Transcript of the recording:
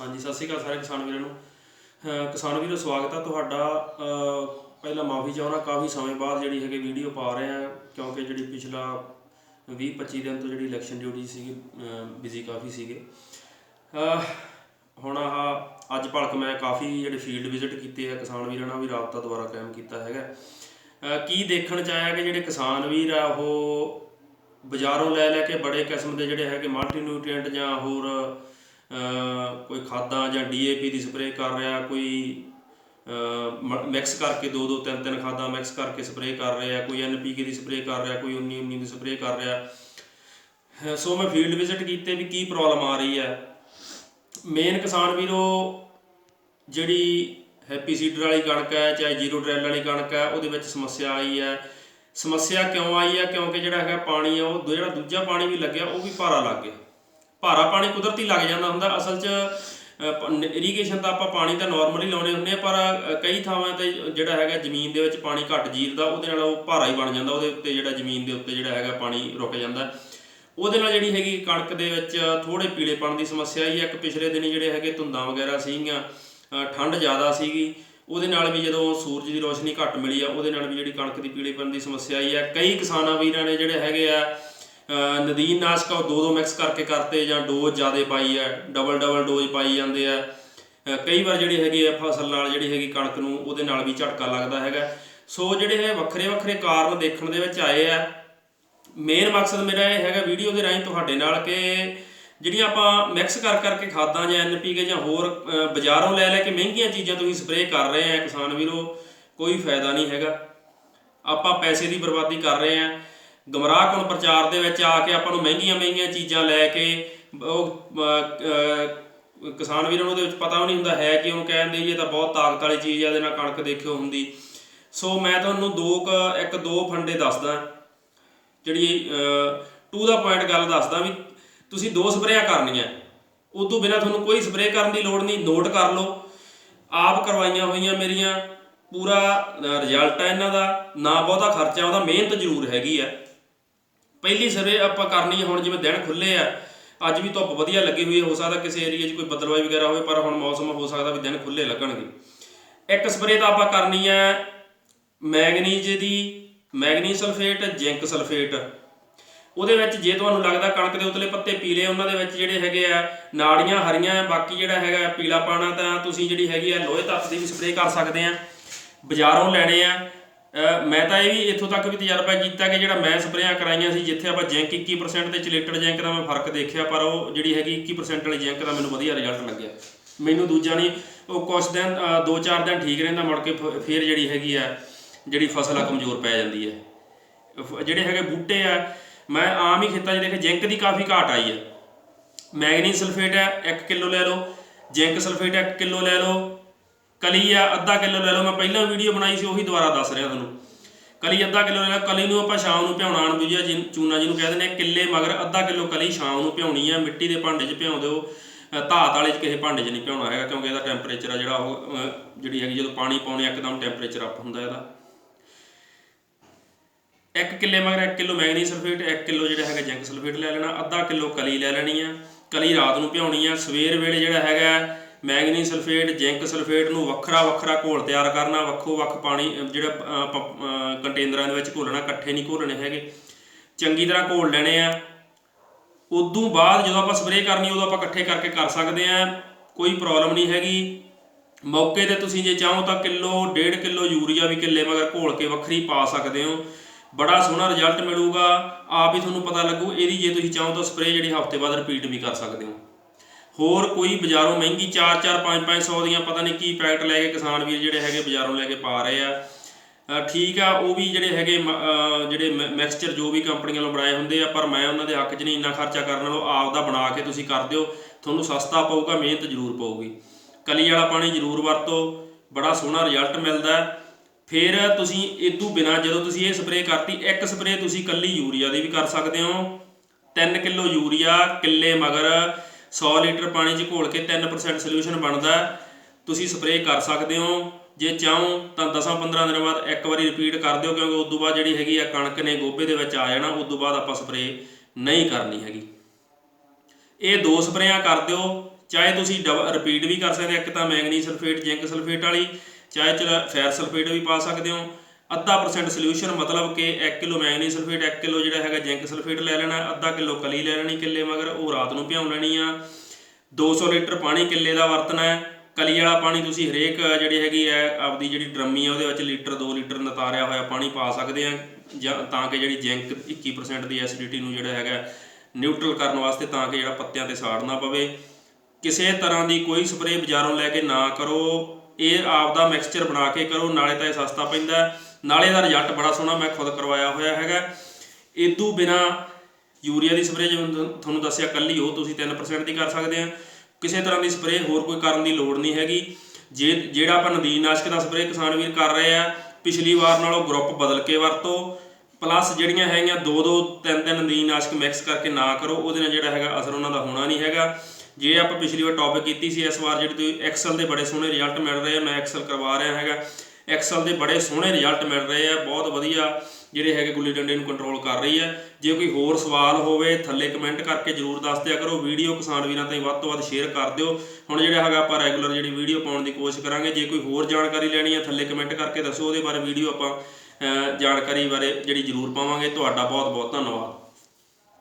ਹਾਂਜੀ, ਸਤਿ ਸ਼੍ਰੀ ਅਕਾਲ ਸਾਰੇ ਕਿਸਾਨ ਵੀਰਾਂ ਨੂੰ। ਅਹ ਕਿਸਾਨ ਵੀਰੋ, ਸਵਾਗਤ ਆ ਤੁਹਾਡਾ। ਪਹਿਲਾਂ ਮਾਫੀ ਚਾਹੁੰਦਾ, ਕਾਫੀ ਸਮੇਂ ਬਾਅਦ ਜਿਹੜੀ ਹੈਗੀ ਵੀਡੀਓ ਪਾ ਰਹੇ ਆ, ਕਿਉਂਕਿ ਜਿਹੜੀ ਪਿਛਲਾ 20 25 ਦਿਨ ਤੋਂ ਜਿਹੜੀ ਇਲੈਕਸ਼ਨ ਡਿਊਟੀ ਸੀਗੀ ਬਿਜ਼ੀ ਕਾਫੀ ਸੀਗੇ। ਹੁਣ ਆਹ ਅੱਜ ਭਲਕ ਮੈਂ ਕਾਫੀ ਜਿਹੜੇ ਫੀਲਡ ਵਿਜ਼ਿਟ ਕੀਤੇ ਆ ਕਿਸਾਨ ਵੀਰਾਂ ਨਾਲ, ਵੀ ਰਾਬਤਾ ਦੁਆਰਾ ਕਾਇਮ ਕੀਤਾ ਹੈਗਾ। ਕੀ ਦੇਖਣ ਚ ਆਇਆ ਕਿ ਜਿਹੜੇ ਕਿਸਾਨ ਵੀਰ ਆ, ਉਹ ਬਾਜ਼ਾਰੋਂ ਲੈ ਲੈ ਕੇ ਬੜੇ ਕਿਸਮ ਦੇ ਜਿਹੜੇ ਹੈਗੇ ਮਲਟੀ ਨਿਊਟ੍ਰੀਐਂਟ ਜਾਂ ਹੋਰ ਕੋਈ ਖਾਦਾਂ ਜਾਂ ਡੀਏਪੀ ਦੀ ਸਪਰੇਅ ਕਰ ਰਿਹਾ, ਕੋਈ ਮਿਕਸ ਕਰਕੇ ਦੋ ਦੋ ਤਿੰਨ ਤਿੰਨ ਖਾਦਾਂ ਮਿਕਸ ਕਰਕੇ ਸਪਰੇਅ ਕਰ ਰਿਹਾ, ਕੋਈ ਐਨਪੀਕੇ ਦੀ ਸਪਰੇਅ ਕਰ ਰਿਹਾ, ਕੋਈ 19 19 ਦੀ ਸਪਰੇਅ ਕਰ ਰਿਹਾ। ਸੋ ਮੈਂ ਫੀਲਡ ਵਿਜ਼ਿਟ ਕੀਤੇ ਵੀ ਕੀ ਪ੍ਰੋਬਲਮ ਆ ਰਹੀ ਹੈ। ਮੇਨ ਕਿਸਾਨ ਵੀਰੋ, ਜਿਹੜੀ ਹੈਪੀ ਸੀਡਰ ਵਾਲੀ ਕਣਕ ਹੈ, ਚਾਹੇ ਜ਼ੀਰੋ ਟ੍ਰੈਲ ਵਾਲੀ ਕਣਕ ਹੈ, ਉਹਦੇ ਵਿੱਚ ਸਮੱਸਿਆ ਆਈ ਹੈ। ਸਮੱਸਿਆ ਕਿਉਂ ਆਈ ਹੈ? ਕਿਉਂਕਿ ਜਿਹੜਾ ਹੈਗਾ ਪਾਣੀ ਆ ਉਹ ਜਿਹੜਾ ਦੂਜਾ ਪਾਣੀ ਵੀ ਲੱਗਿਆ, ਉਹ ਵੀ ਭਾਰਾ ਲੱਗ ਗਿਆ। ਭਾਰਾ ਪਾਣੀ ਕੁਦਰਤੀ ਲੱਗ ਜਾਂਦਾ ਹੁੰਦਾ, ਅਸਲ 'ਚ ਇਰੀਗੇਸ਼ਨ ਤਾਂ ਆਪਾਂ ਪਾਣੀ ਤਾਂ ਨਾਰਮਲੀ ਲਾਉਣੇ ਹੁੰਦੇ ਆ, ਪਰ ਕਈ ਥਾਵਾਂ ਤੇ ਜਿਹੜਾ ਹੈਗਾ ਜ਼ਮੀਨ ਦੇ ਵਿੱਚ ਪਾਣੀ ਘੱਟ ਜੀਰਦਾ, ਉਹਦੇ ਨਾਲ ਉਹ ਭਾਰਾ ਹੀ ਬਣ ਜਾਂਦਾ, ਉਹਦੇ ਉੱਤੇ ਜਿਹੜਾ ਜ਼ਮੀਨ ਦੇ ਉੱਤੇ ਜਿਹੜਾ ਹੈਗਾ ਪਾਣੀ ਰੁਕ ਜਾਂਦਾ। ਉਹਦੇ ਨਾਲ ਜਿਹੜੀ ਹੈਗੀ ਕਣਕ ਦੇ ਵਿੱਚ ਥੋੜੇ ਪੀਲੇਪਣ ਦੀ ਸਮੱਸਿਆ ਹੀ ਹੈ ਇੱਕ ਪਿਛਲੇ ਦਿਨੀ ਜਿਹੜੇ ਹੈਗੇ ਧੁੰਦਾਂ ਵਗੈਰਾ ਸੀਗੀਆਂ ਠੰਡ ਜ਼ਿਆਦਾ ਸੀਗੀ, ਉਹਦੇ ਨਾਲ ਵੀ ਜਦੋਂ ਸੂਰਜ ਦੀ ਰੋਸ਼ਨੀ ਘੱਟ ਮਿਲੀ ਆ, ਉਹਦੇ ਨਾਲ ਵੀ ਜਿਹੜੀ ਕਣਕ ਦੀ ਪੀਲੇਪਣ ਦੀ ਸਮੱਸਿਆ ਆਈ ਹੈ ਕਈ ਕਿਸਾਨਾਂ ਵੀਰਾਂ ਨੇ ਜਿਹੜੇ ਹੈਗੇ ਆ ਨਦੀਨ ਨਾਸ਼ਕ ਉਹ ਦੋ ਦੋ ਮਿਕਸ ਕਰਕੇ ਕਰਤੇ ਜਾਂ ਡੋਜ਼ ਜ਼ਿਆਦਾ ਪਾਈ ਹੈ ਡਬਲ ਡਬਲ ਡੋਜ਼ ਪਾਈ ਜਾਂਦੇ ਆ। ਕਈ ਵਾਰ ਜਿਹੜੀ ਹੈਗੇ ਆ ਫਸਲ ਨਾਲ ਜਿਹੜੀ ਹੈਗੀ ਕਣਕ ਨੂੰ ਉਹਦੇ ਨਾਲ ਵੀ ਝਟਕਾ ਲੱਗਦਾ ਹੈਗਾ। ਸੋ ਜਿਹੜੇ ਇਹ ਵੱਖਰੇ ਵੱਖਰੇ ਕਾਰਨ ਦੇਖਣ ਦੇ ਵਿੱਚ ਆਏ ਆ ਮੇਨ ਮਕਸਦ ਮੇਰਾ ਇਹ ਹੈਗਾ ਵੀਡੀਓ ਦੇ ਰਾਹੀਂ ਤੁਹਾਡੇ ਨਾਲ ਕਿ ਜਿਹੜੀਆਂ ਆਪਾਂ ਮਿਕਸ ਕਰ ਕਰਕੇ ਖਾਦਾਂ ਜਾਂ ਐਨਪੀਕੇ ਜਾਂ ਹੋਰ ਬਾਜ਼ਾਰੋਂ ਲੈ ਲੈ ਕੇ ਮਹਿੰਗੀਆਂ ਚੀਜ਼ਾਂ ਤੁਸੀਂ ਸਪਰੇਅ ਕਰ ਰਹੇ ਆ ਕਿਸਾਨ ਵੀਰੋ, ਕੋਈ ਫਾਇਦਾ ਨਹੀਂ ਹੈਗਾ। ਆਪਾਂ ਪੈਸੇ ਦੀ ਬਰਬਾਦੀ ਕਰ ਰਹੇ ਆ। ਗਮਰਾਹ ਗਮਰਾਹਕੁਨ ਪ੍ਰਚਾਰ ਦੇ ਵਿੱਚ ਆ ਕੇ ਆਪਾਂ ਨੂੰ ਮਹਿੰਗੀਆਂ ਮਹਿੰਗੀਆਂ ਚੀਜ਼ਾਂ ਲੈ ਕੇ ਉਹ ਅ, ਅ, ਕਿਸਾਨ ਵੀਰਾਂ ਨੂੰ ਉਹਦੇ ਵਿੱਚ ਪਤਾ ਵੀ ਨਹੀਂ ਹੁੰਦਾ ਹੈ ਕਿ ਉਹਨੂੰ ਕਹਿੰਦੇ ਜੀ ਇਹ ਤਾਂ ਬਹੁਤ ਤਾਕਤ ਵਾਲੀ ਚੀਜ਼ ਆ ਇਹਦੇ ਨਾਲ ਕਣਕ ਦੇਖਿਓ ਹੁੰਦੀ। ਸੋ ਮੈਂ ਤੁਹਾਨੂੰ ਦੋ ਕੁ- ਇੱਕ ਦੋ ਫੰਡੇ ਦੱਸਦਾ ਜਿਹੜੀ ਟੂ ਦਾ ਪੁਆਇੰਟ ਗੱਲ ਦੱਸਦਾ ਵੀ ਤੁਸੀਂ ਦੋ ਸਪਰੇਆਂ ਕਰਨੀਆਂ। ਉਦੋਂ ਬਿਨਾ ਤੁਹਾਨੂੰ ਕੋਈ ਸਪਰੇਅ ਕਰਨ ਦੀ ਲੋੜ ਨਹੀਂ ਨੋਟ ਕਰ ਲਓ। ਆਪ ਕਰਵਾਈਆਂ ਹੋਈਆਂ ਮੇਰੀਆਂ ਪੂਰਾ ਰਿਜ਼ਲਟ ਹੈ ਇਹਨਾਂ ਦਾ ਨਾ ਬਹੁਤਾ ਖਰਚਾ ਉਹਦਾ ਮਿਹਨਤ ਜ਼ਰੂਰ ਹੈਗੀ ਆ। ਪਹਿਲੀ ਸਰਵੇ ਆਪਾਂ ਕਰਨੀ ਹੈ ਹੁਣ ਜਿਵੇਂ ਦਿਨ ਖੁੱਲੇ ਆ ਅੱਜ ਵੀ ਧੁੱਪ ਵਧੀਆ ਲੱਗੀ ਹੋਈ ਹੈ ਹੋ ਸਕਦਾ ਕਿਸੇ ਏਰੀਆ 'ਚ ਕੋਈ ਬੱਦਲਵਾਈ ਵਗੈਰਾ ਹੋਵੇ ਪਰ ਹੁਣ ਮੌਸਮ ਹੋ ਸਕਦਾ ਵੀ ਦਿਨ ਖੁੱਲੇ ਲੱਗਣਗੇ। ਇੱਕ ਸਪਰੇਅ ਤਾਂ ਆਪਾਂ ਕਰਨੀ ਹੈ ਮੈਗਨੀਜ਼ ਦੀ ਮੈਗਨੀ ਸਲਫੇਟ ਜ਼ਿੰਕ ਸਲਫੇਟ। ਉਹਦੇ ਵਿੱਚ ਜੇ ਤੁਹਾਨੂੰ ਲੱਗਦਾ ਕਣਕ ਦੇ ਉਤਲੇ ਪੱਤੇ ਪੀਲੇ ਉਹਨਾਂ ਦੇ ਵਿੱਚ ਜਿਹੜੇ ਹੈਗੇ ਆ ਨਾੜੀਆਂ ਹਰੀਆਂ ਆ, ਬਾਕੀ ਜਿਹੜਾ ਹੈਗਾ ਪੀਲਾ ਪਾਣਾ ਤਾਂ ਤੁਸੀਂ ਜਿਹੜੀ ਹੈਗੀ ਆ ਲੋਹੇ ਤੱਤ ਦੀ ਵੀ ਸਪਰੇਅ ਕਰ ਸਕਦੇ ਆ। ਬਾਜ਼ਾਰੋਂ ਲੈਣੇ ਆ ਮੈਂ ਤਾਂ ਇਹ ਵੀ ਇੱਥੋਂ ਤੱਕ ਵੀ ਤਜਰਬਾ ਕੀਤਾ ਕਿ ਜਿਹੜਾ ਮੈਂ ਸਪਰੇਆਂ ਕਰਾਈਆਂ ਸੀ, ਜਿੱਥੇ ਆਪਾਂ ਜ਼ਿੰਕ 21% ਦੇ ਚਿਲੇਟਡ ਜ਼ਿੰਕ ਦਾ ਮੈਂ ਫ਼ਰਕ ਦੇਖਿਆ, ਪਰ ਉਹ ਜਿਹੜੀ ਹੈਗੀ 21% ਵਾਲੀ ਜ਼ਿੰਕ ਦਾ ਮੈਨੂੰ ਵਧੀਆ ਰਿਜ਼ਲਟ ਲੱਗਿਆ। ਮੈਨੂੰ ਦੂਜਾ ਨਹੀਂ, ਉਹ ਕੁਛ ਦਿਨ 2-4 ਦਿਨ ਠੀਕ ਰਹਿੰਦਾ, ਮੁੜ ਕੇ ਫ- ਫੇਰ ਜਿਹੜੀ ਹੈਗੀ ਆ, ਜਿਹੜੀ ਫਸਲ ਆ ਕਮਜ਼ੋਰ ਪੈ ਜਾਂਦੀ ਹੈ ਫ- ਜਿਹੜੇ ਹੈਗੇ ਬੂਟੇ ਆ, ਮੈਂ ਆਮ ਹੀ ਖੇਤਾਂ 'ਚ ਦੇਖੇ ਜ਼ਿੰਕ ਦੀ ਕਾਫੀ ਘਾਟ ਆਈ ਹੈ ਮੈਗਨੀ ਸਲਫੇਟ ਹੈ 1 ਕਿਲੋ ਲੈ ਲਓ, ਜ਼ਿੰਕ ਸਲਫੇਟ 1 ਕਿਲੋ ਲੈ ਲਓ ਕਲੀ ਆ, ਅੱਧਾ ਕਿਲੋ ਲੈ ਲਓ, ਮੈਂ ਪਹਿਲਾਂ ਵੀਡੀਓ ਬਣਾਈ ਸੀ, ਉਹੀ ਦੁਬਾਰਾ ਦੱਸ ਰਿਹਾ ਤੁਹਾਨੂੰ। ਕਲੀ, ਅੱਧਾ ਕਿਲੋ ਲੈ ਲਓ, ਕਲੀ ਨੂੰ ਆਪਾਂ ਸ਼ਾਮ ਨੂੰ ਭਿਉਣਾ ਅਣਬੁਝਿਆ ਜਿਨ- ਚੂਨਾ ਜਿਹਨੂੰ ਕਹਿ ਦਿੰਦੇ ਆ, ਕਿੱਲੇ ਮਗਰ ਅੱਧਾ ਕਿਲੋ ਕਲੀ ਸ਼ਾਮ ਨੂੰ ਭਿਉਣੀ ਆ, ਮਿੱਟੀ ਦੇ ਭਾਂਡੇ 'ਚ ਭਿਉਂ ਦਿਓ। ਧਾਤ ਵਾਲੇ 'ਚ ਕਿਸੇ ਭਾਂਡੇ 'ਚ ਨਹੀਂ ਭਿਉਣਾ ਹੈਗਾ, ਕਿਉਂਕਿ ਇਹਦਾ ਟੈਂਪਰੇਚਰ ਆ ਜਿਹੜਾ ਉਹ ਜਿਹੜੀ ਹੈਗੀ ਜਦੋਂ ਪਾਣੀ ਪਾਉਣੇ ਇੱਕਦਮ ਟੈਂਪਰੇਚਰ ਅਪ ਹੁੰਦਾ ਇਹਦਾ। 1 ਕਿੱਲੇ ਮਗਰ 1 ਕਿਲੋ ਮੈਗਨੀ ਸਲਫੇਟ 1 ਕਿਲੋ ਜਿਹੜਾ ਹੈਗਾ ਜ਼ਿੰਕ ਸਲਫੇਟ ਲੈ ਲੈਣਾ, ਅੱਧਾ ਕਿਲੋ ਕਲੀ ਲੈ ਲੈਣੀ ਆ। ਕਲੀ ਰਾਤ ਨੂੰ ਭਿਉਣੀ ਆ, ਸਵੇਰ ਵੇਲੇ ਜਿਹੜਾ ਹੈਗਾ ਮੈਗਨੀ ਸਲਫੇਟ, ਜ਼ਿੰਕ ਸਲਫੇਟ ਨੂੰ ਵੱਖਰਾ ਵੱਖਰਾ ਘੋਲ ਤਿਆਰ ਕਰਨਾ, ਵੱਖੋ ਵੱਖ ਪਾਣੀ ਜਿਹੜਾ ਕੰਟੇਨਰਾਂ ਦੇ ਵਿੱਚ ਘੋਲਣਾ, ਇਕੱਠੇ ਨਹੀਂ ਘੋਲਣੇ ਹੈਗੇ। ਚੰਗੀ ਤਰ੍ਹਾਂ ਘੋਲ ਲੈਣੇ ਆ। ਉਦੋਂ ਬਾਅਦ ਜਦੋਂ ਆਪਾਂ ਸਪਰੇਅ ਕਰਨੀ, ਉਦੋਂ ਆਪਾਂ ਇਕੱਠੇ ਕਰਕੇ ਕਰ ਸਕਦੇ ਆ। ਕੋਈ ਪ੍ਰੋਬਲਮ ਨਹੀਂ ਹੈਗੀ। ਮੌਕੇ ਤੇ ਤੁਸੀਂ ਜੇ ਚਾਹੋ ਤਾਂ ਕਿਲੋ, ਡੇਢ ਕਿਲੋ ਯੂਰੀਆ ਵੀ ਕਿੱਲੇ ਮਗਰ ਘੋਲ ਕੇ ਵੱਖਰੀ ਪਾ ਸਕਦੇ ਹੋ। ਬੜਾ ਸੋਹਣਾ ਰਿਜ਼ਲਟ ਮਿਲੂਗਾ। ਆਪ ਹੀ ਤੁਹਾਨੂੰ ਪਤਾ ਲੱਗੂ, ਇਹਦੀ ਜੇ ਤੁਸੀਂ ਚਾਹੋ ਤਾਂ ਸਪਰੇਅ ਜਿਹੜੀ ਹਫ਼ਤੇ ਬਾਅਦ ਰਿਪੀਟ ਵੀ ਕਰ ਸਕਦੇ ਹੋ। ਹੋਰ ਕੋਈ ਬਾਜ਼ਾਰੋਂ ਮਹਿੰਗੀ 4-4 5-500 ਦੀਆਂ ਪਤਾ ਨਹੀਂ ਕੀ ਪੈਕਟ ਲੈ ਕੇ ਕਿਸਾਨ ਵੀਰ ਜਿਹੜੇ ਹੈਗੇ ਬਾਜ਼ਾਰੋਂ ਲੈ ਕੇ ਪਾ ਰਹੇ ਆ। ਠੀਕ ਆ ਉਹ ਵੀ ਜਿਹੜੇ ਹੈਗੇ ਮ- ਅ, ਜਿਹੜੇ ਮਿਕਸਚਰ ਜੋ ਵੀ ਕੰਪਨੀਆਂ ਵੱਲੋਂ ਬਣਾਏ ਹੁੰਦੇ ਆ ਪਰ ਮੈਂ ਉਹਨਾਂ ਦੇ ਹੱਕ 'ਚ ਨਹੀਂ ਇੰਨਾ ਖਰਚਾ ਕਰਨ ਨਾਲੋਂ ਆਪ ਦਾ ਬਣਾ ਕੇ ਤੁਸੀਂ ਕਰ ਦਿਓ। ਤੁਹਾਨੂੰ ਸਸਤਾ ਪਊਗਾ ਮਿਹਨਤ ਜ਼ਰੂਰ ਪਊਗੀ। ਕਲੀ ਵਾਲਾ ਪਾਣੀ ਜ਼ਰੂਰ ਵਰਤੋ ਬੜਾ ਸੋਹਣਾ ਰਿਜ਼ਲਟ ਮਿਲਦਾ। ਹੈ। ਫਿਰ ਤੁਸੀਂ ਇਦੋਂ ਬਿਨਾ ਜਦੋਂ ਤੁਸੀਂ ਇਹ ਸਪਰੇਅ ਕਰਤੀ ਇੱਕ ਸਪਰੇਅ ਤੁਸੀਂ ਕੱਲੀ ਯੂਰੀਆ ਦੀ ਵੀ ਕਰ ਸਕਦੇ ਹੋ। 3 ਕਿਲੋ ਯੂਰੀਆ ਕਿੱਲੇ ਮਗਰ 100 ਲੀਟਰ ਪਾਣੀ 'ਚ ਘੋਲ ਕੇ 3% ਸੋਲੂਸ਼ਨ ਬਣਦਾ ਤੁਸੀਂ ਸਪਰੇਅ ਕਰ ਸਕਦੇ ਹੋ। ਜੇ ਚਾਹੋ ਤਾਂ 10-15 ਦਿਨਾਂ ਬਾਅਦ ਇੱਕ ਵਾਰੀ ਰਿਪੀਟ ਕਰ ਦਿਓ, ਕਿਉਂਕਿ ਉਸ ਤੋਂ ਬਾਅਦ ਜਿਹੜੀ ਹੈਗੀ ਆ ਕਣਕ ਨੇ ਗੋਭੇ ਦੇ ਵਿੱਚ ਆ ਜਾਣਾ, ਉਸ ਤੋਂ ਬਾਅਦ ਆਪਾਂ ਸਪਰੇਅ ਨਹੀਂ ਕਰਨੀ ਹੈਗੀ। ਇਹ ਦੋ ਸਪਰੇਆਂ ਕਰ ਦਿਓ। ਚਾਹੇ ਤੁਸੀਂ ਰਿਪੀਟ ਵੀ ਕਰ ਸਕਦੇ ਇੱਕ ਤਾਂ ਮੈਂਗਨੀਜ਼ ਸਲਫੇਟ ਜ਼ਿੰਕ ਸਲਫੇਟ ਵਾਲੀ, ਚਾਹੇ ਚਲ ਫੈਰ ਸਲਫੇਟ ਵੀ ਪਾ ਸਕਦੇ ਹੋ। ਅੱਧਾ ਪਰਸੈਂਟ ਸੋਲੂਸ਼ਨ ਮਤਲਬ ਕਿ 1 ਕਿਲੋ ਮੈਂਗਨੀਜ਼ ਸਲਫੇਟ 1 ਕਿਲੋ ਜਿਹੜਾ ਹੈਗਾ ਜ਼ਿੰਕ ਸਲਫੇਟ ਲੈ ਲੈਣਾ, ਅੱਧਾ ਕਿਲੋ ਕਲੀ ਲੈ ਲੈਣੀ ਕਿੱਲੇ ਮਗਰ, ਉਹ ਰਾਤ ਨੂੰ ਭਿਉਂ ਲੈਣੀ ਆ। 200 ਲੀਟਰ ਪਾਣੀ ਕਿੱਲੇ ਦਾ ਵਰਤਣਾ ਹੈ। ਕਲੀ ਵਾਲਾ ਪਾਣੀ ਤੁਸੀਂ ਹਰੇਕ ਜਿਹੜੀ ਹੈਗੀ ਹੈ, ਆਪਦੀ ਜਿਹੜੀ ਡਰਮੀ ਆ, ਉਹਦੇ ਵਿੱਚ ਲੀਟਰ 2 ਲੀਟਰ ਨਤਾਰਿਆ ਹੋਇਆ ਪਾਣੀ ਪਾ ਸਕਦੇ ਆ, ਜਾਂ ਤਾਂ ਕਿ ਜਿਹੜੀ ਜ਼ਿੰਕ 21% ਦੀ ਐਸਿਡਿਟੀ ਨੂੰ ਜਿਹੜਾ ਹੈਗਾ ਨਿਊਟਰਲ ਕਰਨ ਵਾਸਤੇ ਤਾਂ ਕਿ ਜਿਹੜਾ ਪੱਤਿਆਂ ਤੇ ਸਾੜ ਨਾ ਪਵੇ। ਕਿਸੇ ਤਰ੍ਹਾਂ ਦੀ ਕੋਈ ਸਪਰੇਅ ਬਾਜ਼ਾਰੋਂ ਲੈ ਕੇ ਨਾ ਕਰੋ। ਇਹ ਆਪ ਦਾ ਮਿਕਸਚਰ ਬਣਾ ਕੇ ਕਰੋ, ਨਾਲੇ ਤਾਂ ਇਹ ਸਸਤਾ ਪੈਂਦਾ। ਨਾਲੇ ਦਾ ਰਿਜ਼ਲਟ ਬੜਾ ਸੋਹਣਾ ਮੈਂ ਖੁਦ ਕਰਵਾਇਆ ਹੋਇਆ ਹੈਗਾ। ਇਦੋਂ ਬਿਨਾ ਯੂਰੀਆ ਦੀ ਸਪਰੇਅ ਜਿਵੇਂ ਤੁਹਾਨੂੰ- ਦੱਸਿਆ ਕੱਲੀ ਉਹ ਤੁਸੀਂ 3% ਦੀ ਕਰ ਸਕਦੇ ਆ। ਕਿਸੇ ਤਰ੍ਹਾਂ ਦੀ ਸਪਰੇਅ ਹੋਰ ਕੋਈ ਕਰਨ ਦੀ ਲੋੜ ਨਹੀਂ ਹੈਗੀ। ਜੇ, ਜਿਹੜਾ ਆਪਾਂ ਨਦੀਨਨਾਸ਼ਕ ਦਾ ਸਪਰੇਅ ਕਿਸਾਨ ਵੀਰ ਕਰ ਰਹੇ ਆ, ਪਿਛਲੀ ਵਾਰ ਨਾਲੋਂ ਗਰੁੱਪ ਬਦਲ ਕੇ ਵਰਤੋ। ਪਲੱਸ ਜਿਹੜੀਆਂ ਹੈਗੀਆਂ ਦੋ ਦੋ, ਤਿੰਨ ਤਿੰਨ ਨਦੀਨਨਾਸ਼ਕ ਮਿਕਸ ਕਰਕੇ ਨਾ ਕਰੋ, ਉਹਦੇ ਨਾਲ ਜਿਹੜਾ ਹੈਗਾ ਅਸਰ ਉਹਨਾਂ ਦਾ ਹੋਣਾ ਨਹੀਂ ਹੈਗਾ। ਜੇ ਆਪਾਂ ਪਿਛਲੀ ਵਾਰ ਟੌਪਿਕ ਕੀਤੀ ਸੀ, ਇਸ ਵਾਰ ਜਿਹੜੀ ਤੁਸੀਂ ਐਕਸਲ ਦੇ ਬੜੇ ਸੋਹਣੇ ਰਿਜ਼ਲਟ ਮਿਲ ਰਹੇ ਆ, ਮੈਂ ਐਕਸਲ ਕਰਵਾ ਰਿਹਾ ਹੈਗਾ। ਐਕਸਲ ਦੇ ਬੜੇ ਸੋਹਣੇ ਰਿਜ਼ਲਟ ਮਿਲ ਰਹੇ ਆ, ਬਹੁਤ ਵਧੀਆ ਜਿਹੜੇ ਹੈਗੇ ਗੁੱਲੀ ਡੰਡੇ ਨੂੰ ਕੰਟਰੋਲ ਕਰ ਰਹੀ ਹੈ ਜੇ ਕੋਈ ਹੋਰ ਸਵਾਲ ਹੋਵੇ, ਥੱਲੇ ਕਮੈਂਟ ਕਰਕੇ ਜਰੂਰ ਦੱਸ ਦਿਆ ਕਰੋ। ਵੀਡੀਓ ਕਿਸਾਨ ਵੀਰਾਂ ਤਾਈਂ ਵੱਧ ਤੋਂ ਵੱਧ ਸ਼ੇਅਰ ਕਰ ਦਿਓ। ਹੁਣ ਜਿਹੜਾ ਹੈਗਾ ਆਪਾਂ ਰੈਗੂਲਰ ਜਿਹੜੀ ਵੀਡੀਓ ਪਾਉਣ ਦੀ ਕੋਸ਼ਿਸ਼ ਕਰਾਂਗੇ, ਜੇ ਕੋਈ ਹੋਰ ਜਾਣਕਾਰੀ ਲੈਣੀ ਹੈ ਥੱਲੇ ਕਮੈਂਟ ਕਰਕੇ ਦੱਸੋ, ਉਹਦੇ ਬਾਰੇ ਵੀਡੀਓ ਆਪਾਂ ਜਾਣਕਾਰੀ ਬਾਰੇ ਜਿਹੜੀ ਜਰੂਰ ਪਾਵਾਂਗੇ। ਤੁਹਾਡਾ ਬਹੁਤ ਬਹੁਤ ਧੰਨਵਾਦ।